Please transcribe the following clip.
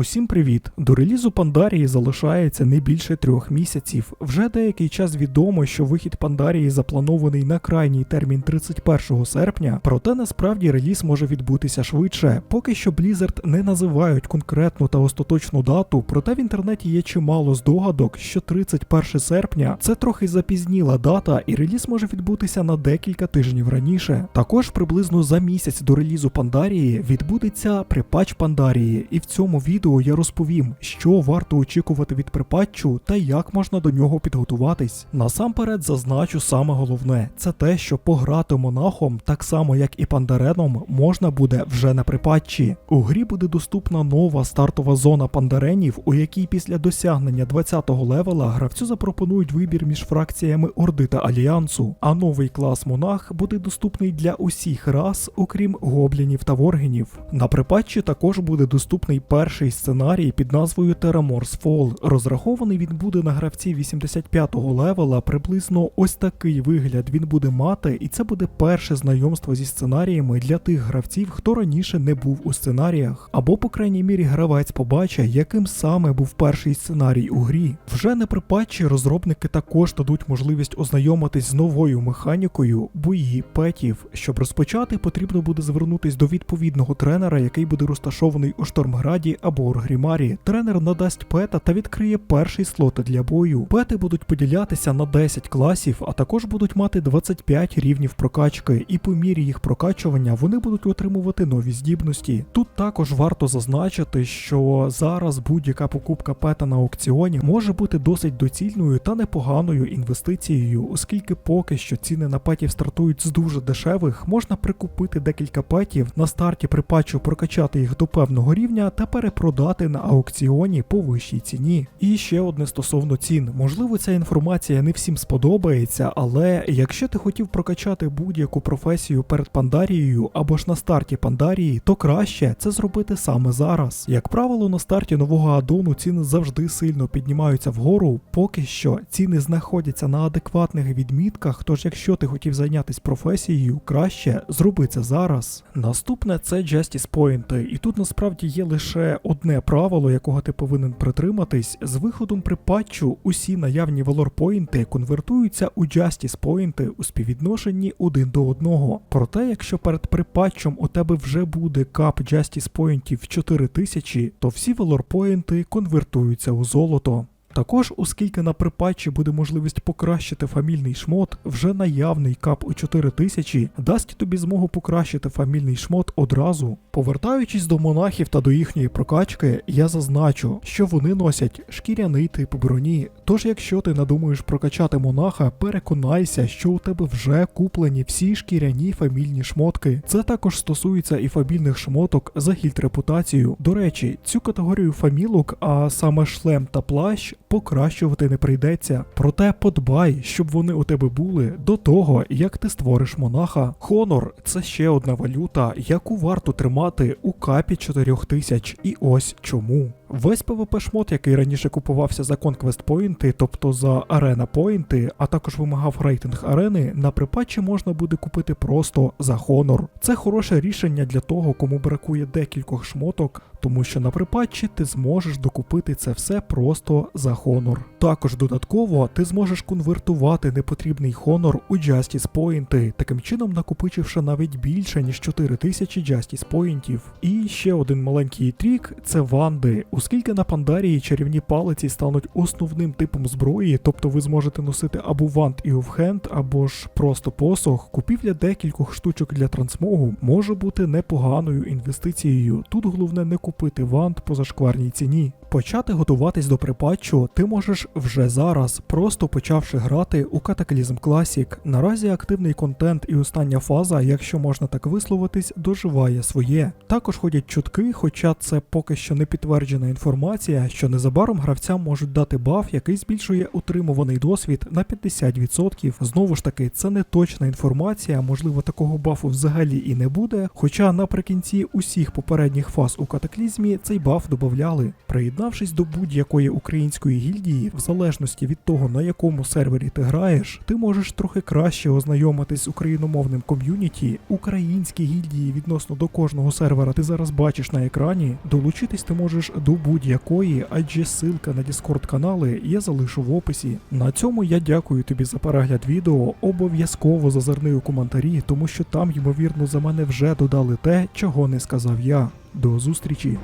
Усім привіт! До релізу Пандарії залишається не більше трьох місяців. Вже деякий час відомо, що вихід Пандарії запланований на крайній термін 31 серпня, проте насправді реліз може відбутися швидше. Поки що Blizzard не називають конкретну та остаточну дату, проте в інтернеті є чимало здогадок, що 31 серпня це трохи запізніла дата, і реліз може відбутися на декілька тижнів раніше. Також приблизно за місяць до релізу Пандарії відбудеться припач Пандарії, і в цьому відео я розповім, що варто очікувати від припатчу та як можна до нього підготуватись. Насамперед зазначу саме головне: це те, що пограти монахом, так само як і пандареном, можна буде вже на припатчі. У грі буде доступна нова стартова зона пандаренів, у якій після досягнення 20-го левела гравцю запропонують вибір між фракціями Орди та Альянсу, а новий клас монах буде доступний для усіх рас, окрім гоблінів та воргенів. На припатчі також буде доступний перший сценарій під назвою Terramor's Fall. Розрахований він буде на гравців 85-го левела, приблизно ось такий вигляд він буде мати, і це буде перше знайомство зі сценаріями для тих гравців, хто раніше не був у сценаріях. Або, по крайній мірі, гравець побачить, яким саме був перший сценарій у грі. Вже на припатчі розробники також дадуть можливість ознайомитись з новою механікою бої петів. Щоб розпочати, потрібно буде звернутись до відповідного тренера, який буде розташований у Штормграді або Оргрімарі. Тренер надасть пета та відкриє перший слот для бою. Пети будуть поділятися на 10 класів, а також будуть мати 25 рівнів прокачки, і по мірі їх прокачування вони будуть отримувати нові здібності. Тут також варто зазначити, що зараз будь-яка покупка пета на аукціоні може бути досить доцільною та непоганою інвестицією, оскільки поки що ціни на петів стартують з дуже дешевих, можна прикупити декілька петів на старті при патчу прокачати їх до певного рівня та перепродати на аукціоні по вищій ціні. І ще одне стосовно цін. Можливо, ця інформація не всім сподобається, але якщо ти хотів прокачати будь-яку професію перед Пандарією або ж на старті Пандарії, то краще це зробити саме зараз. Як правило, на старті нового адону ціни завжди сильно піднімаються вгору, поки що ціни знаходяться на адекватних відмітках. Тож, якщо ти хотів зайнятися професією, краще зроби це зараз. Наступне це Justice Point, і тут насправді є лише одне правило, якого ти повинен притриматись. З виходом при патчу усі наявні валорпоінти конвертуються у Justice Point у співвідношенні один до одного. Проте, якщо перед припатчем у тебе вже буде кап Justice Pointів 4000, то всі валорпоінти конвертуються у золото. Також, оскільки на припатчі буде можливість покращити фамільний шмот, вже наявний кап у 4000 дасть тобі змогу покращити фамільний шмот одразу. Повертаючись до монахів та до їхньої прокачки, я зазначу, що вони носять шкіряний тип броні. Тож, якщо ти надумаєш прокачати монаха, переконайся, що у тебе вже куплені всі шкіряні фамільні шмотки. Це також стосується і фамільних шмоток за гільд репутацію. До речі, цю категорію фамілок, а саме шлем та плащ, покращувати не прийдеться. Проте подбай, щоб вони у тебе були до того, як ти створиш монаха. Хонор це ще одна валюта, яку варто тримати у капі 4000. І ось чому. Весь PvP шмот, який раніше купувався за Conquest поінти, тобто за арена поінти, а також вимагав рейтинг арени, на припатчі можна буде купити просто за Honor. Це хороше рішення для того, кому бракує декількох шмоток, тому що на припатчі ти зможеш докупити це все просто за Honor. Також додатково ти зможеш конвертувати непотрібний Honor у Justice поінти, таким чином накопичивши навіть більше ніж 4000 Justice поінтів. І ще один маленький трік це ванди. Оскільки на Пандарії чарівні палиці стануть основним типом зброї, тобто ви зможете носити або вант і офхенд, або ж просто посох, купівля декількох штучок для трансмогу може бути непоганою інвестицією. Тут головне не купити вант по зашкварній ціні. Почати готуватись до припатчу ти можеш вже зараз, просто почавши грати у Cataclysm Classic. Наразі активний контент і остання фаза, якщо можна так висловитись, доживає своє. Також ходять чутки, хоча це поки що не підтверджена інформація, що незабаром гравцям можуть дати баф, який збільшує утримуваний досвід на 50%. Знову ж таки, це не точна інформація, можливо, такого бафу взагалі і не буде. Хоча наприкінці усіх попередніх фаз у катаклізмі цей баф додавали. Приєднання Приєднавшись до будь-якої української гільдії, в залежності від того, на якому сервері ти граєш, ти можеш трохи краще ознайомитись з україномовним ком'юніті. Українські гільдії відносно до кожного сервера ти зараз бачиш на екрані. Долучитись ти можеш до будь-якої, адже ссылка на Discord канали я залишу в описі. На цьому я дякую тобі за перегляд відео. Обов'язково зазирни у коментарі, тому що там, ймовірно, за мене вже додали те, чого не сказав я. До зустрічі!